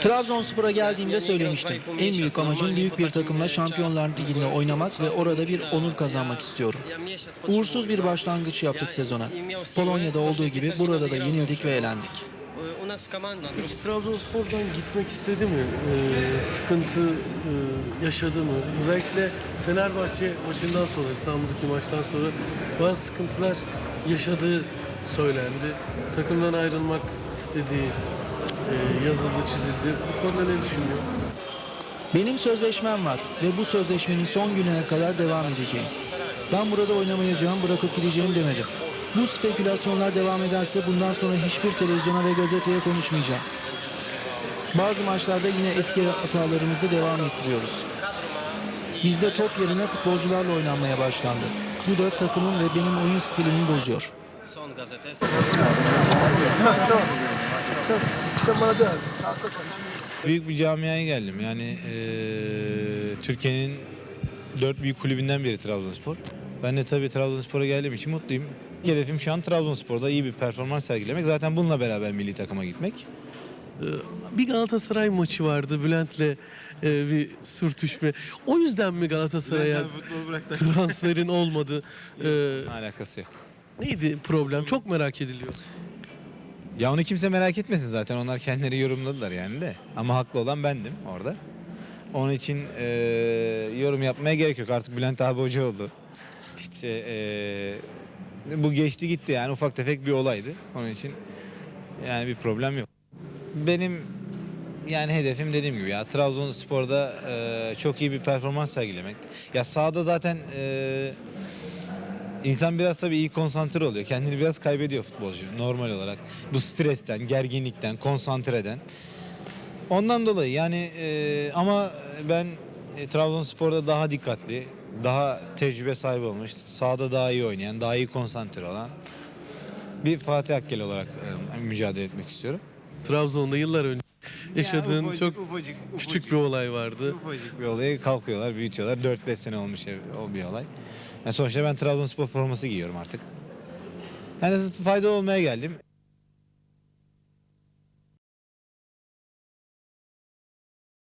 Trabzonspor'a geldiğimde söylemiştim. En büyük amacım büyük bir takımla Şampiyonlar Ligi'nde oynamak ve orada bir onur kazanmak istiyorum. Uğursuz bir başlangıç yaptık sezona. Polonya'da olduğu gibi burada da yenildik ve elendik. Hiç Trabzonspor'dan gitmek istedi mi? Ee, sıkıntı e, yaşadı mı? Özellikle Fenerbahçe maçından sonra, İstanbul'daki maçtan sonra bazı sıkıntılar yaşadığı söylendi. Takımdan ayrılmak istediği e, yazıldı, çizildi. Bu konuda ne düşünüyor? Benim sözleşmem var ve bu sözleşmenin son gününe kadar devam edeceğim. Ben burada oynamayacağım, bırakıp gideceğim demedim. Bu spekülasyonlar devam ederse bundan sonra hiçbir televizyona ve gazeteye konuşmayacağım. Bazı maçlarda yine eski hatalarımızı devam ettiriyoruz. Bizde top yerine futbolcularla oynanmaya başlandı. Bu da takımın ve benim oyun stilimi bozuyor. Son gazete. Büyük bir camiaya geldim. Yani eee, Türkiye'nin dört büyük kulübünden biri Trabzonspor. Ben de tabii Trabzonspor'a geldiğim için mutluyum. Hedefim şu an Trabzonspor'da iyi bir performans sergilemek. Zaten bununla beraber milli takıma gitmek. Bir Galatasaray maçı vardı Bülent'le e, bir sürtüşme. O yüzden mi Galatasaray'a transferin olmadı? Ee, Alakası yok. Neydi problem? Çok merak ediliyor. Ya onu kimse merak etmesin zaten. Onlar kendileri yorumladılar yani de. Ama haklı olan bendim orada. Onun için eee, yorum yapmaya gerek yok. Artık Bülent abi hoca oldu. İşte eee, bu geçti gitti yani ufak tefek bir olaydı. Onun için yani bir problem yok. Benim yani hedefim dediğim gibi ya Trabzonspor'da eee, çok iyi bir performans sergilemek. Ya sahada zaten eee İnsan biraz tabii iyi konsantre oluyor. Kendini biraz kaybediyor futbolcu normal olarak. Bu stresten, gerginlikten, konsantreden. Ondan dolayı yani e, ama ben e, Trabzonspor'da daha dikkatli, daha tecrübe sahibi olmuş, sahada daha iyi oynayan, daha iyi konsantre olan bir Fatih Akgel olarak e, mücadele etmek istiyorum. Trabzon'da yıllar önce yaşadığın ufacık, çok ufacık, küçük ufacık. bir olay vardı. Ufacık bir olayı kalkıyorlar, büyütüyorlar. 4-5 sene olmuş o bir olay. Yani sonuçta ben Trabzonspor forması giyiyorum artık. Yani fayda olmaya geldim.